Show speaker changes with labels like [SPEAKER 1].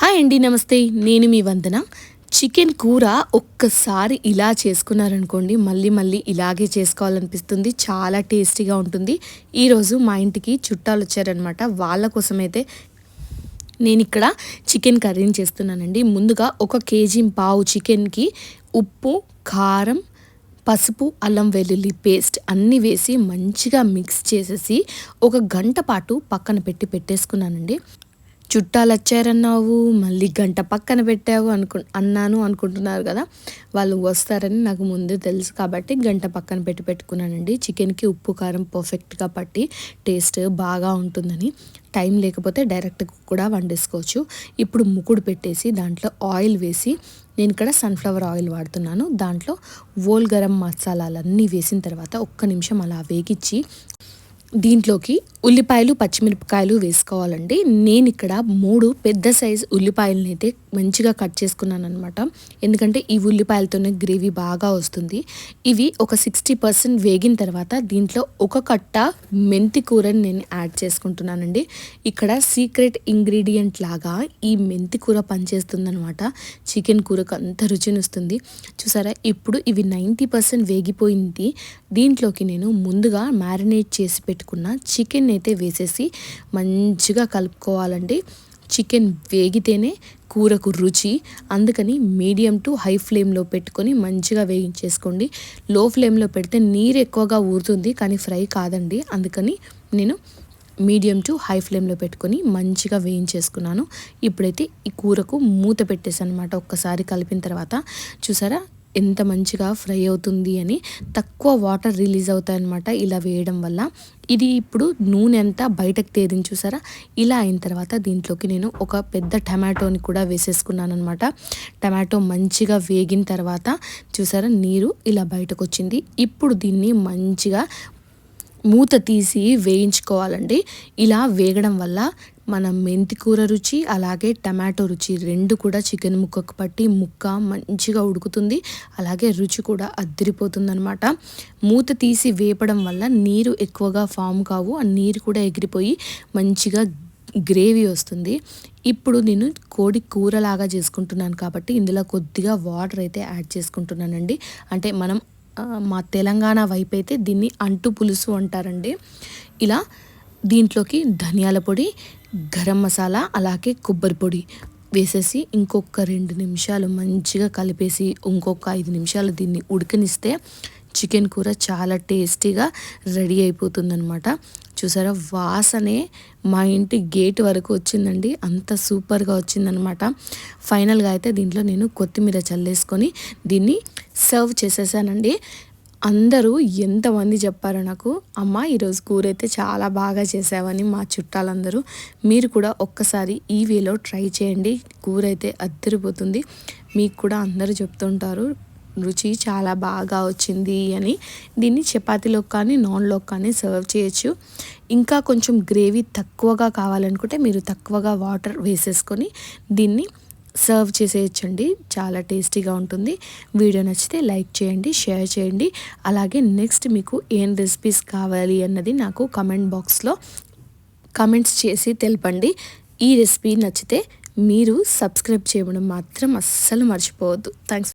[SPEAKER 1] Hi అండి నమస్తే. నేను మీ వందన. చికెన్ కూర ఒక్కసారి ఇలా చేసుకున్నారనుకోండి మళ్ళీ మళ్ళీ ఇలాగే చేసుకోవాలనిపిస్తుంది. చాలా టేస్టీగా ఉంటుంది. ఈరోజు మా ఇంటికి చుట్టాలు వచ్చారనమాట వాళ్ళ కోసమైతే నేను ఇక్కడ చికెన్ కర్రీని చేస్తున్నానండి. ముందుగా ఒక కేజీ పావు చికెన్కి ఉప్పు కారం పసుపు అల్లం వెల్లుల్లి పేస్ట్ అన్నీ వేసి మంచిగా మిక్స్ చేసేసి ఒక గంట పాటు పక్కన పెట్టి పెట్టేసుకున్నానండి. చుట్టాలు వచ్చారన్నావు మళ్ళీ గంట పక్కన పెట్టావు అనుకు అన్నాను అనుకుంటున్నారు కదా. వాళ్ళు వస్తారని నాకు ముందే తెలుసు కాబట్టి గంట పక్కన పెట్టి పెట్టుకున్నానండి. చికెన్కి ఉప్పు కారం పర్ఫెక్ట్గా పట్టి టేస్ట్ బాగా ఉంటుందని. టైం లేకపోతే డైరెక్ట్ కూడా వండేసుకోవచ్చు. ఇప్పుడు ముకుడు పెట్టేసి దాంట్లో ఆయిల్ వేసి నేను ఇక్కడ సన్ఫ్లవర్ ఆయిల్ వాడుతున్నాను. దాంట్లో ఓల్ గరం మసాలాలన్నీ వేసిన తర్వాత ఒక్క నిమిషం అలా వేగించి దీంట్లోకి ఉల్లిపాయలు పచ్చిమిరపకాయలు వేసుకోవాలండి. నేను ఇక్కడ మూడు పెద్ద సైజు ఉల్లిపాయలని అయితే మంచిగా కట్ చేసుకున్నాను అనమాట ఎందుకంటే ఈ ఉల్లిపాయలతోనే గ్రేవీ బాగా వస్తుంది. ఇవి ఒక సిక్స్టీ పర్సెంట్ వేగిన తర్వాత దీంట్లో ఒక కట్ట మెంతి కూరని నేను యాడ్ చేసుకుంటున్నానండి. ఇక్కడ సీక్రెట్ ఇంగ్రీడియంట్ లాగా ఈ మెంతి కూర పనిచేస్తుందనమాట చికెన్ కూరకు అంత రుచిని వస్తుంది. చూసారా? ఇప్పుడు ఇవి నైంటీ పర్సెంట్ వేగిపోయింది. దీంట్లోకి నేను ముందుగా మ్యారినేట్ చేసి పెట్టుకున్న చికెన్ అయితే వేసేసి మంచిగా కలుపుకోవాలండి. చికెన్ వేగితేనే కూరకు రుచి అందుకని మీడియం టు హై ఫ్లేమ్లో పెట్టుకొని మంచిగా వేయించేసుకోండి. లో ఫ్లేమ్లో పెడితే నీరు ఎక్కువగా ఊరుతుంది కానీ ఫ్రై కాదండి. అందుకని నేను మీడియం టు హై ఫ్లేమ్లో పెట్టుకొని మంచిగా వేయించేసుకున్నాను. ఇప్పుడైతే ఈ కూరకు మూత పెట్టేసి అనమాట ఒక్కసారి కలిపిన తర్వాత. చూసారా? ఎంత మంచిగా ఫ్రై అవుతుంది అని తక్కువ వాటర్ రిలీజ్ అవుతాయి అనమాట ఇలా వేయడం వల్ల. ఇది ఇప్పుడు నూనె అంతా బయటకు తేదిని చూసారా? ఇలా అయిన తర్వాత దీంట్లోకి నేను ఒక పెద్ద టమాటోని కూడా వేసేసుకున్నాను అనమాట టమాటో మంచిగా వేగిన తర్వాత చూసారా నీరు ఇలా బయటకు వచ్చింది ఇప్పుడు దీన్ని మంచిగా మూత తీసి వేయించుకోవాలండి. ఇలా వేగడం వల్ల మనం మెంతి కూర రుచి అలాగే టమాటో రుచి రెండు కూడా చికెన్ ముక్కకు పట్టి ముక్క మంచిగా ఉడుకుతుంది. అలాగే రుచి కూడా అద్దరిపోతుంది అనమాట మూత తీసి వేపడం వల్ల నీరు ఎక్కువగా ఫామ్ కావు. ఆ నీరు కూడా ఎగిరిపోయి మంచిగా గ్రేవీ వస్తుంది. ఇప్పుడు నేను కోడి కూరలాగా చేసుకుంటున్నాను కాబట్టి ఇందులో కొద్దిగా వాటర్ అయితే యాడ్ చేసుకుంటున్నానండి. అంటే మనం మా తెలంగాణ వైపు అయితే దీన్ని అంటు పులుసు అంటారండి. ఇలా దీంట్లోకి ధనియాల పొడి గరం మసాలా అలాగే కొబ్బరి పొడి వేసేసి ఇంకొక రెండు నిమిషాలు మంచిగా కలిపేసి ఇంకొక ఐదు నిమిషాలు దీన్ని ఉడకనిస్తే చికెన్ కూర చాలా టేస్టీగా రెడీ అయిపోతుందనమాట చూసారా? వాసనే మా ఇంటి గేట్ వరకు వచ్చిందండి. అంత సూపర్గా వచ్చిందనమాట ఫైనల్గా అయితే దీంట్లో నేను కొత్తిమీర చల్లేసుకొని దీన్ని సర్వ్ చేసేసానండి. అందరూ ఎంతమంది చెప్పారో నాకు అమ్మ ఈరోజు కూర అయితే చాలా బాగా చేసావని మా చుట్టాలందరూ. మీరు కూడా ఒక్కసారి ఈ వేలో ట్రై చేయండి. కూర అయితే అద్దరిపోతుంది. మీకు కూడా అందరూ చెప్తుంటారు రుచి చాలా బాగా వచ్చింది అని. దీన్ని చపాతీలో కానీ నాన్లో కానీ సర్వ్ చేయొచ్చు. ఇంకా కొంచెం గ్రేవీ తక్కువగా కావాలనుకుంటే మీరు తక్కువగా వాటర్ వేసేసుకొని దీన్ని సర్వ్ చేసేయచ్చండి. చాలా టేస్టీగా ఉంటుంది. వీడియో నచ్చితే లైక్ చేయండి షేర్ చేయండి. అలాగే నెక్స్ట్ మీకు ఏం రెసిపీస్ కావాలి అన్నది నాకు కమెంట్ బాక్స్లో కమెంట్స్ చేసి తెలపండి. ఈ రెసిపీ నచ్చితే మీరు సబ్స్క్రైబ్ చేయడం మాత్రం అస్సలు మర్చిపోవద్దు. థ్యాంక్స్